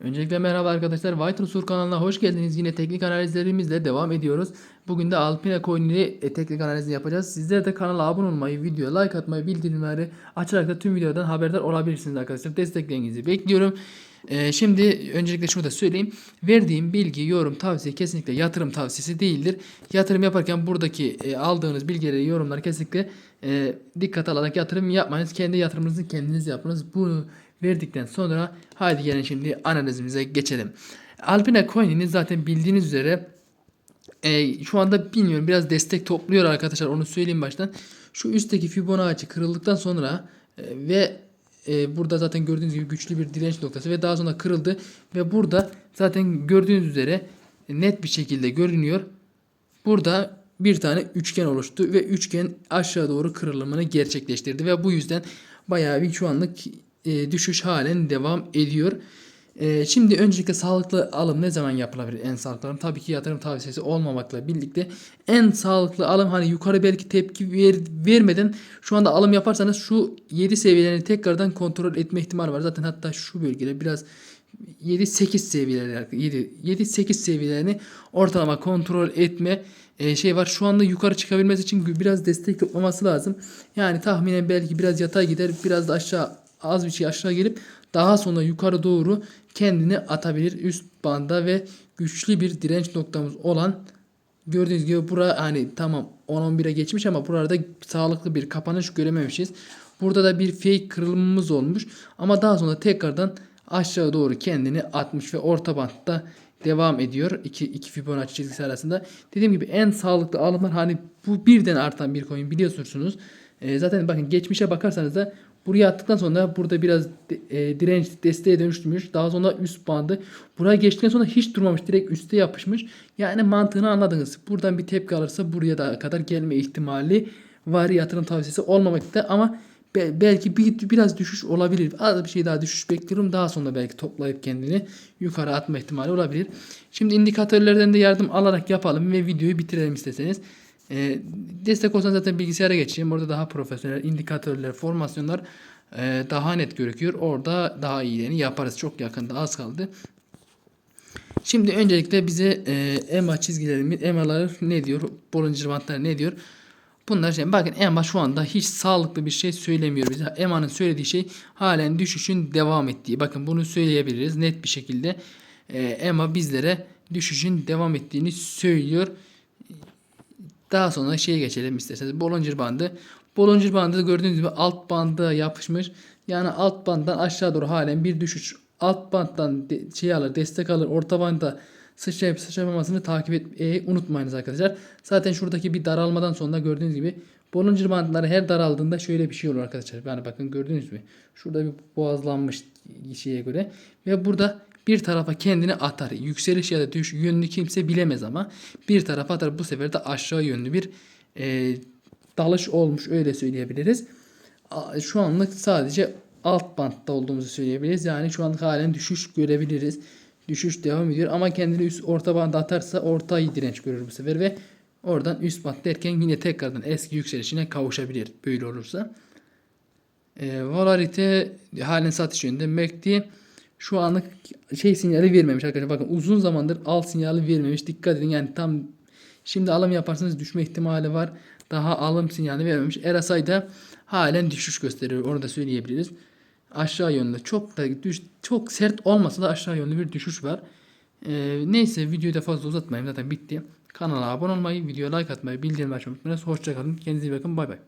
Öncelikle merhaba arkadaşlar. White Sur kanalına hoş geldiniz. Yine teknik analizlerimizle devam ediyoruz. Bugün de Alpine Coin'i e, teknik analizini yapacağız. Sizler de kanala abone olmayı, videoya like atmayı, bildirimleri açarak da tüm videodan haberdar olabilirsiniz arkadaşlar. Desteklerinizi bekliyorum. Ee, şimdi öncelikle şunu da söyleyeyim. Verdiğim bilgi, yorum, tavsiye kesinlikle yatırım tavsiyesi değildir. Yatırım yaparken buradaki e, aldığınız bilgileri, yorumları kesinlikle e, dikkat alarak yatırım yapmayınız. Kendi yatırımınızı kendiniz yapınız. Bunu verdikten sonra hadi gelin şimdi analizimize geçelim. Alpine Coin'ini zaten bildiğiniz üzere e, şu anda bilmiyorum biraz destek topluyor arkadaşlar onu söyleyeyim baştan. Şu üstteki Fibonacci kırıldıktan sonra e, ve e, burada zaten gördüğünüz gibi güçlü bir direnç noktası ve daha sonra kırıldı ve burada zaten gördüğünüz üzere net bir şekilde görünüyor. Burada bir tane üçgen oluştu ve üçgen aşağı doğru kırılımını gerçekleştirdi ve bu yüzden bayağı bir şu anlık e, düşüş halen devam ediyor. E, şimdi öncelikle sağlıklı alım ne zaman yapılabilir en sağlıklı alım? Tabii ki yatırım tavsiyesi olmamakla birlikte en sağlıklı alım hani yukarı belki tepki ver, vermeden şu anda alım yaparsanız şu 7 seviyelerini tekrardan kontrol etme ihtimali var. Zaten hatta şu bölgede biraz 7-8 seviyeleri 7 7-8 seviyelerini ortalama kontrol etme e, şey var. Şu anda yukarı çıkabilmesi için biraz destek toplaması lazım. Yani tahminen belki biraz yatay gider, biraz da aşağı az bir şey aşağı gelip daha sonra yukarı doğru kendini atabilir üst banda ve güçlü bir direnç noktamız olan gördüğünüz gibi bura hani tamam 10-11'e geçmiş ama burada sağlıklı bir kapanış görememişiz. Burada da bir fake kırılımımız olmuş ama daha sonra tekrardan aşağı doğru kendini atmış ve orta bantta devam ediyor. İki, iki Fibonacci çizgisi arasında. Dediğim gibi en sağlıklı alımlar hani bu birden artan bir coin biliyorsunuz. E, zaten bakın geçmişe bakarsanız da buraya attıktan sonra burada biraz e, direnç desteğe dönüştürmüş. Daha sonra üst bandı. Buraya geçtikten sonra hiç durmamış. Direkt üste yapışmış. Yani mantığını anladınız. Buradan bir tepki alırsa buraya da kadar gelme ihtimali var. Yatırım tavsiyesi olmamakta ama Be- belki bir, biraz düşüş olabilir. Az bir şey daha düşüş bekliyorum. Daha sonra belki toplayıp kendini yukarı atma ihtimali olabilir. Şimdi indikatörlerden de yardım alarak yapalım ve videoyu bitirelim isterseniz. Ee, destek olsan zaten bilgisayara geçeceğim. Orada daha profesyonel indikatörler, formasyonlar e, daha net gözüküyor. Orada daha iyilerini yaparız. Çok yakında az kaldı. Şimdi öncelikle bize e, EMA çizgilerimiz, EMA'lar ne diyor? Bollinger Bandlar ne diyor? Bunlar şey, bakın EMA şu anda hiç sağlıklı bir şey söylemiyor bize. EMA'nın söylediği şey halen düşüşün devam ettiği. Bakın bunu söyleyebiliriz net bir şekilde. Ee, EMA bizlere düşüşün devam ettiğini söylüyor. Daha sonra şeye geçelim isterseniz. Bollinger bandı. Bollinger bandı gördüğünüz gibi alt banda yapışmış. Yani alt banddan aşağı doğru halen bir düşüş. Alt banddan de, şey alır, destek alır. Orta banda sıçrayıp sıçramamasını takip etmeyi unutmayınız arkadaşlar. Zaten şuradaki bir daralmadan sonra gördüğünüz gibi Bollinger bandları her daraldığında şöyle bir şey olur arkadaşlar. Yani bakın gördünüz mü? Şurada bir boğazlanmış şeye göre ve burada bir tarafa kendini atar. Yükseliş ya da düşüş yönünü kimse bilemez ama bir tarafa atar. Bu sefer de aşağı yönlü bir e, dalış olmuş öyle söyleyebiliriz. Şu anlık sadece alt bantta olduğumuzu söyleyebiliriz. Yani şu anlık halen düşüş görebiliriz. Düşüş devam ediyor ama kendini üst orta banda atarsa orta direnç görür bu sefer ve oradan üst band derken yine tekrardan eski yükselişine kavuşabilir böyle olursa. E, Volarite halen satış yönünde. MACD şu anlık şey sinyali vermemiş arkadaşlar. Bakın uzun zamandır al sinyali vermemiş. Dikkat edin yani tam şimdi alım yaparsanız düşme ihtimali var. Daha alım sinyali vermemiş. RSI da halen düşüş gösteriyor. Onu da söyleyebiliriz. Aşağı yönlü çok da düş, çok sert olmasa da aşağı yönlü bir düşüş var. Ee, neyse videoyu da fazla uzatmayayım zaten bitti. Kanala abone olmayı, videoya like atmayı, bildirim açmayı unutmayın. Hoşçakalın. Kendinize iyi bakın. Bay bay.